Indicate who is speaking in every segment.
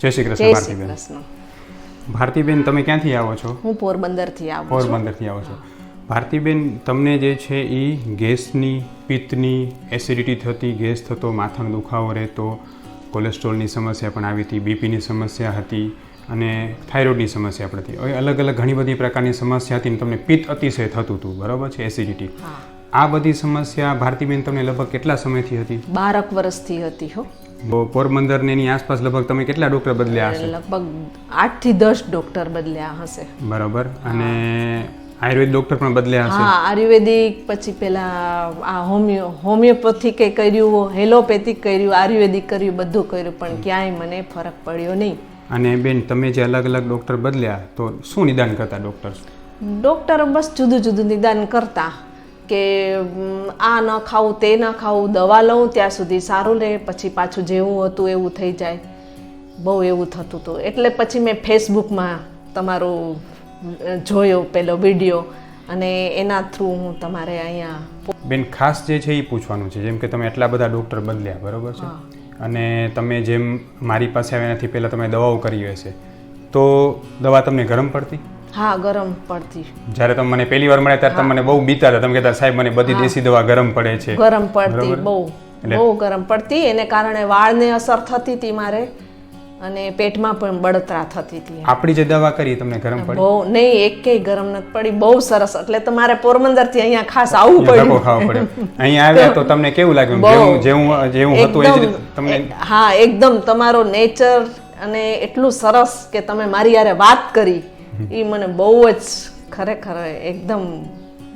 Speaker 1: જય શ્રી
Speaker 2: જય
Speaker 1: કૃષ્ણ
Speaker 2: શ્રી
Speaker 1: ભારતીબેન.
Speaker 2: કૃષ્ણ
Speaker 1: ભારતીબેન તમે ક્યાંથી આવો છો?
Speaker 2: હું પોરબંદરથી આવું છું.
Speaker 1: પોરબંદરથી આવો છો. ભારતીબેન તમને જે છે એ ગેસની પિત્તની એસિડિટી થતી ગેસ થતો માથાનો દુખાવો રહેતો કોલેસ્ટ્રોલની સમસ્યા પણ આવી હતી બીપીની સમસ્યા હતી અને થાઇરોઇડની સમસ્યા પણ હતી. હવે અલગ અલગ ઘણી બધી પ્રકારની સમસ્યા હતી તમને પિત્ત અતિશય થતું હતું બરાબર છે? એસિડિટી આ બધી સમસ્યા ભારતીબેન તમને લગભગ કેટલા સમયથી હતી?
Speaker 2: બારક વર્ષથી હતી હો.
Speaker 1: પોરબંદર ને એની આસપાસ લગભગ તમે કેટલા ડૉક્ટર બદલ્યા હશે?
Speaker 2: લગભગ આઠથી દસ ડોક્ટર બદલ્યા હશે.
Speaker 1: બરાબર. અને આયુર્વેદ ડૉક્ટર પણ બદલ્યા હશે?
Speaker 2: હા આયુર્વેદિક પછી પેલા આ હોમિયો હોમિયોપેથિક કર્યું હેલોપેથિક કર્યું આયુર્વેદિક કર્યું બધું કર્યું પણ ક્યાંય મને ફરક પડ્યો નહીં.
Speaker 1: અને બેન તમે જે અલગ અલગ ડૉક્ટર બદલ્યા તો શું નિદાન કરતા ડૉક્ટર
Speaker 2: ડોક્ટર બસ જુદું જુદું નિદાન કરતા. કે આ ન ખાવું તે ન ખાવું દવા લઉં ત્યાં સુધી સારું રહે પછી પાછું જેવું હતું એવું થઈ જાય. બહુ એવું થતું હતું. એટલે પછી મેં ફેસબુકમાં તમારું જોયો પેલો વીડિયો અને એના થ્રુ હું તમારે અહીંયા
Speaker 1: બેન ખાસ જે છે એ પૂછવાનું છે જેમ કે તમે એટલા બધા ડૉક્ટર બદલ્યા બરાબર છે? અને તમે જેમ મારી પાસે આવ્યા નથી પહેલાં તમે દવાઓ કરી હશે તો દવા તમને ગરમ પડતી?
Speaker 2: હા ગરમ પડતી.
Speaker 1: જ્યારે તમે મને પહેલી વાર મળ્યા ત્યારે તમે મને બહુ બીતા હતા. તમે કહેતા સાહેબ મને બધી દેશી દવા ગરમ પડે છે.
Speaker 2: ગરમ પડતી બહુ. બહુ ગરમ પડતી. એને કારણે વાળને અસર થતી હતી મારે. અને પેટમાં પણ બળતરા થતી હતી
Speaker 1: આપણી જે દવા કરી તમને ગરમ પડી?
Speaker 2: બહુ નહીં એકેય ગરમ નથી પડી. બહુ સરસ. એટલે તમારે પોરબંદરથી અહીંયા ખાસ આવવું પડ્યું.
Speaker 1: ખાવું પડે અહીંયા આવ્યા તો તમને કેવું લાગ્યું. જેવું જેવું જેવું હતું એ જ તમને
Speaker 2: હા એકદમ તમારો નેચર અને એટલું સરસ કે તમે મારી યારે વાત કરી. એ મને બહુ જ ખરેખર એકદમ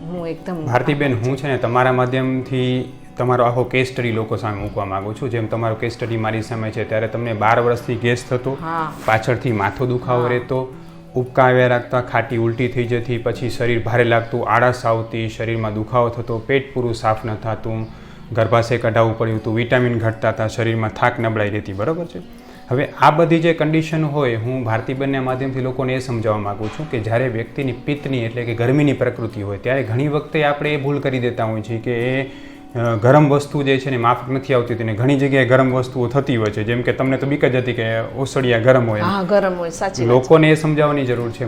Speaker 2: હું એકદમ
Speaker 1: ભારતીબેન હું છે ને તમારા માધ્યમથી તમારો આખો કેસ સ્ટડી લોકો સામે મૂકવા માંગુ છું. જેમ તમારો કેસ સ્ટડી મારી સામે છે ત્યારે તમને બાર વર્ષથી ગેસ થતો પાછળથી માથો દુખાવો રહેતો ઉબકા આવ્યા રાખતા ખાટી ઉલટી થઈ જતી પછી શરીર ભારે લાગતું આળસ આવતી શરીરમાં દુખાવો થતો પેટ પૂરું સાફ ન થતું ગર્ભાશય કઢાવવું પડ્યું હતું વિટામિન ઘટતા હતા શરીરમાં થાક નબળાઈ રહેતી બરાબર છે? હવે આ બધી જે કન્ડિશન હોય હું ભારતીબેનના માધ્યમથી લોકોને એ સમજાવવા માગું છું કે જ્યારે વ્યક્તિની પિત્તની એટલે કે ગરમીની પ્રકૃતિ હોય ત્યારે ઘણી વખતે આપણે એ ભૂલ કરી દેતા હોઈએ છીએ કે એ ગરમ વસ્તુ જે છે ને માફક નથી આવતી હતી ને ઘણી જગ્યાએ ગરમ વસ્તુઓ થતી હોય છે. જેમ કે તમને તો બીક જ હતી કે ઓસડિયા ગરમ હોય
Speaker 2: ગરમ હોય સાચી
Speaker 1: લોકોને એ સમજાવવાની જરૂર છે.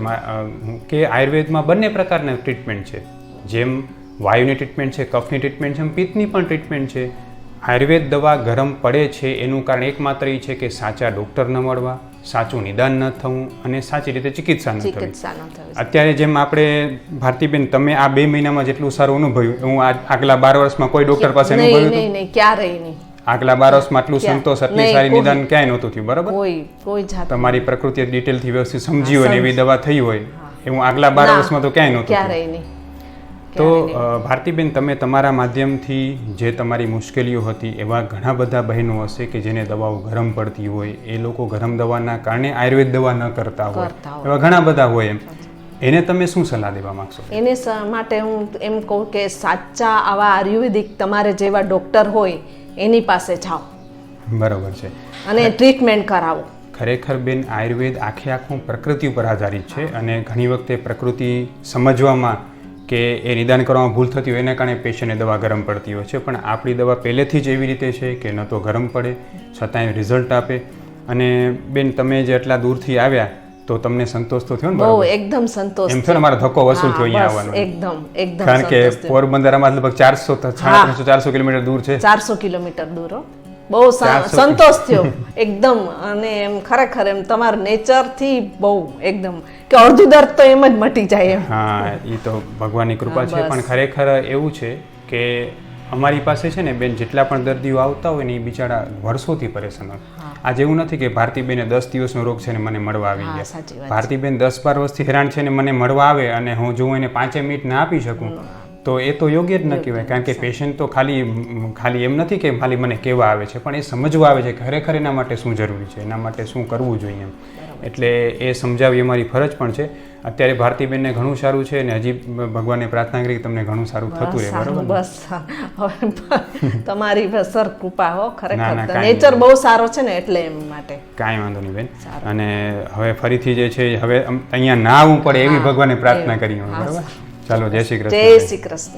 Speaker 1: કે આયુર્વેદમાં બંને પ્રકારના ટ્રીટમેન્ટ છે. જેમ વાયુની ટ્રીટમેન્ટ છે કફની ટ્રીટમેન્ટ છે પિત્તની પણ ટ્રીટમેન્ટ છે. આયુર્વેદ દવા ગરમ પડે છે એનું કારણ એકમાત્ર એ છે કે સાચા ડૉક્ટર ન મળવા સાચું નિદાન ન થવું અને સાચી રીતે ચિકિત્સા ન થવી. અત્યારે જેમ આપણે ભારતીબેન તમે આ બે મહિનામાં જેટલું સારું અનુભવ્યું હું આગલા બાર વર્ષમાં કોઈ ડૉક્ટર પાસે
Speaker 2: નહીં ક્યારેય નહીં.
Speaker 1: આગલા બાર વર્ષમાં આટલું સંતોષ આટલી સારી નિદાન ક્યાંય નહોતું થયું બરાબર?
Speaker 2: કોઈ કોઈ જાત
Speaker 1: તમારી પ્રકૃતિ ડિટેલથી વ્યવસ્થિત સમજી હોય ને એવી દવા થઈ હોય એવું આગલા બાર વર્ષમાં તો ક્યાંય નહોતું
Speaker 2: ક્યારેય નહીં.
Speaker 1: તો ભારતીબેન તમે તમારા માધ્યમથી જે તમારી મુશ્કેલીઓ હતી એવા ઘણા બધા બહેનો હશે કે જેને દવાઓ ગરમ પડતી હોય એ લોકો ગરમ દવાના કારણે આયુર્વેદ દવા ન કરતા હોય એવા ઘણા બધા હોય એમ. એને તમે શું સલાહ દેવા માંગશો?
Speaker 2: એને માટે હું એમ કહું કે સાચા આવા આયુર્વેદિક તમારે જેવા ડોક્ટર હોય એની પાસે જાઓ.
Speaker 1: બરાબર છે.
Speaker 2: અને ટ્રીટમેન્ટ કરાવો.
Speaker 1: ખરેખર બેન આયુર્વેદ આખે આખું પ્રકૃતિ ઉપર આધારિત છે અને ઘણી વખતે પ્રકૃતિ સમજવામાં કે એ નિદાન કરવામાં ભૂલ થતી હોય એના કારણે પેશન્ટને દવા ગરમ પડતી હોય છે. પણ આપણી દવા પહેલેથી જ એવી રીતે છે કે ન તો ગરમ પડે છતાંય રિઝલ્ટ આપે. અને બેન તમે જે એટલા દૂરથી આવ્યા તો તમને સંતોષ તો થયો ને
Speaker 2: બહુ એકદમ સંતોષ
Speaker 1: એમ થયો ને મારો ધક્કો વસૂલ થયો. અહીંયા આવવાનો.
Speaker 2: એકદમ એકદમ
Speaker 1: કારણ કે પોરબંદર અમારા લગભગ ચારસો ચારસો કિલોમીટર દૂર છે.
Speaker 2: ચારસો કિલોમીટર દૂર. બહુ સંતોષ થયો. એકદમ. અને એમ ખરેખર એમ તમારા નેચરથી બહુ એકદમ. કે અડધું દર્દ તો એમ જ મટી જાય એમ.
Speaker 1: હા એ તો ભગવાનની કૃપા છે. પણ ખરેખર એવું છે કે અમારી પાસે છે ને બેન જેટલા પણ દર્દીઓ આવતા હોય ને એ બિચારા વર્ષોથી પરેશાન હોય. આજે એવું નથી કે ભારતીબેને દસ દિવસનો રોગ છે ને મને મળવા આવી ગયા. ભારતીબેન દસ બાર વર્ષથી હેરાન છે ને મને મળવા આવે અને હું જો એને પાંચે મિનિટ ના આપી શકું. તો એ તો યોગ્ય જ ન કહેવાય કારણ કે પેશન્ટ તો ખાલી ખાલી એમ નથી કે ખાલી મને કહેવા આવે છે પણ એ સમજવા આવે છે કે ખરેખર એના માટે શું જરૂરી છે એના માટે શું કરવું જોઈએ એમ. એટલે એ સમજાવવી અમારી ફરજ પણ છે. અત્યારે ભારતીબેનને ઘણું સારું છે અને હજી ભગવાનને પ્રાર્થના કરી તમને ઘણું સારું થતું રહે બરાબર
Speaker 2: બસ તમારી સર કૃપા હો ખરેખર નેચર બહુ સારો છે ને એટલે એમ માટે.
Speaker 1: કાંઈ વાંધો નહીં બેન. અને હવે ફરીથી જે છે હવે અહીંયા ના આવવું પડે એવી ભગવાનને પ્રાર્થના કરી બરાબર? ચાલો જય શ્રી કૃષ્ણ
Speaker 2: જય શ્રી કૃષ્ણ